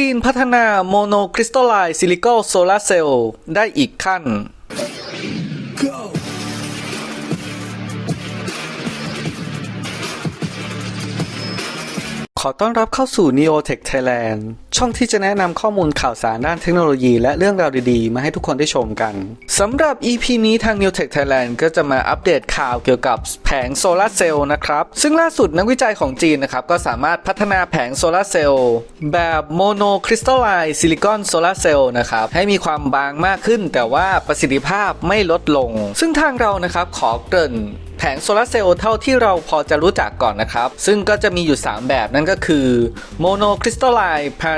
จีนพัฒนาโมโนคริสตัลไลน์ซิลิคอลโซลาร์เซลล์ได้อีกขั้น ขอต้อนรับเข้าสู่ Neotech Thailand ช่องที่จะแนะนำข้อมูลข่าวสารด้านเทคโนโลยี และเรื่องราวดีๆ มาให้ทุกคนได้ชมกันสำหรับ EP นี้ทาง Neotech Thailand ก็จะมาอัปเดตข่าวเกี่ยวกับแผงโซลาร์เซลล์นะครับ ซึ่งล่าสุดนักวิจัยของจีนนะครับ ก็สามารถพัฒนาแผงโซลาร์เซลล์แบบโมโนคริสตัลไลน์ซิลิคอนโซลาร์เซลล์นะครับ ให้มีความบางมากขึ้น แต่ว่าประสิทธิภาพไม่ลดลง ซึ่งทางเรานะครับขอเกริ่นแผงโซลาร์เซลล์เท่าที่เราพอจะรู้จักก่อนนะครับ ซึ่งก็จะมีอยู่ 3 แบบนั่นก็คือโมโน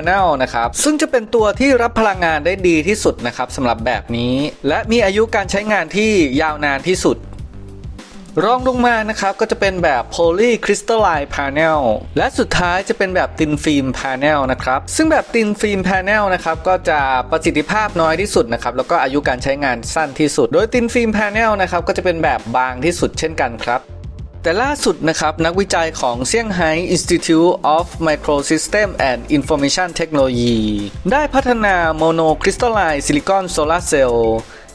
คริสตัลไลน์พาเนลนะครับซึ่งจะเป็นตัวที่รับพลังงานได้ดีที่สุดนะครับสำหรับแบบนี้ และมีอายุการใช้งานที่ยาวนานที่สุดรองลงมานะครับก็จะเป็นแบบ Poly Crystalline Panel และสุดท้ายจะเป็นแบบ Thin Film Panel นะครับซึ่งแบบ Thin Film Panel นะครับก็จะประสิทธิภาพน้อยที่สุดนะครับแล้วก็อายุการใช้งานสั้นที่สุด โดย Thin Film Panel นะครับก็จะเป็นแบบบางที่สุดเช่นกันครับ แต่ล่าสุดนะครับ นักวิจัยของ Shanghai Institute of Microsystem and Information Technology ได้พัฒนา Monocrystalline Silicon Solar Cell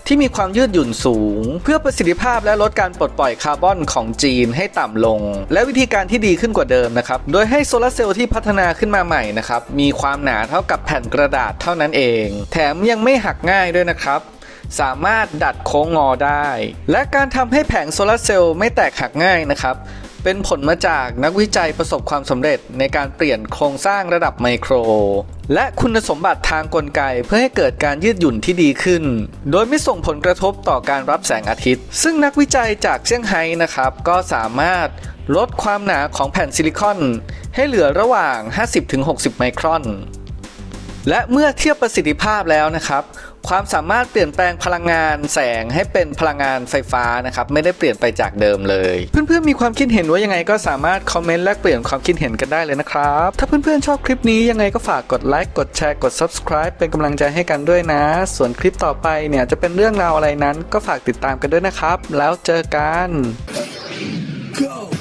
ที่มีความยืดหยุ่นสูง เพื่อประสิทธิภาพและลดการปลดปล่อยคาร์บอนของจีนให้ต่ำลง และวิธีการที่ดีขึ้นกว่าเดิมนะครับ โดยให้โซลาร์เซลล์ที่พัฒนาขึ้นมาใหม่นะครับ มีความหนาเท่ากับแผ่นกระดาษเท่านั้นเอง แถมยังไม่หักง่ายด้วยนะครับ สามารถดัดโค้งงอได้ และการทำให้แผงโซลาร์เซลล์ไม่แตกหักง่ายนะครับ เป็นผลมาจากนักวิจัยประสบความสำเร็จในการเปลี่ยนโครงสร้างระดับไมโคร และคุณสมบัติทางกลไกเพื่อให้เกิดการยืดหยุ่นที่ดีขึ้น โดยไม่ส่งผลกระทบต่อการรับแสงอาทิตย์ ซึ่งนักวิจัยจากเซี่ยงไฮ้นะครับ ก็สามารถลดความหนาของแผ่นซิลิคอน ให้เหลือระหว่าง 50-60 ไมครอน และเมื่อเทียบประสิทธิภาพแล้วนะครับ ความสามารถเปลี่ยนแปลงพลังงานแสงให้เป็นพลังงานไฟฟ้านะครับ ไม่ได้เปลี่ยนไปจากเดิมเลย เพื่อนๆมีความคิดเห็นว่ายังไงก็สามารถคอมเมนต์แลกเปลี่ยนความคิดเห็นกันได้เลยนะครับ ถ้าเพื่อนๆชอบคลิปนี้ยังไงก็ฝากกดไลค์กดแชร์กด subscribe เป็นกำลังใจให้กันด้วยนะ ส่วนคลิปต่อไปเนี่ยจะเป็นเรื่องราวอะไรนั้นก็ฝากติดตามกันด้วยนะครับ แล้วเจอกัน Go!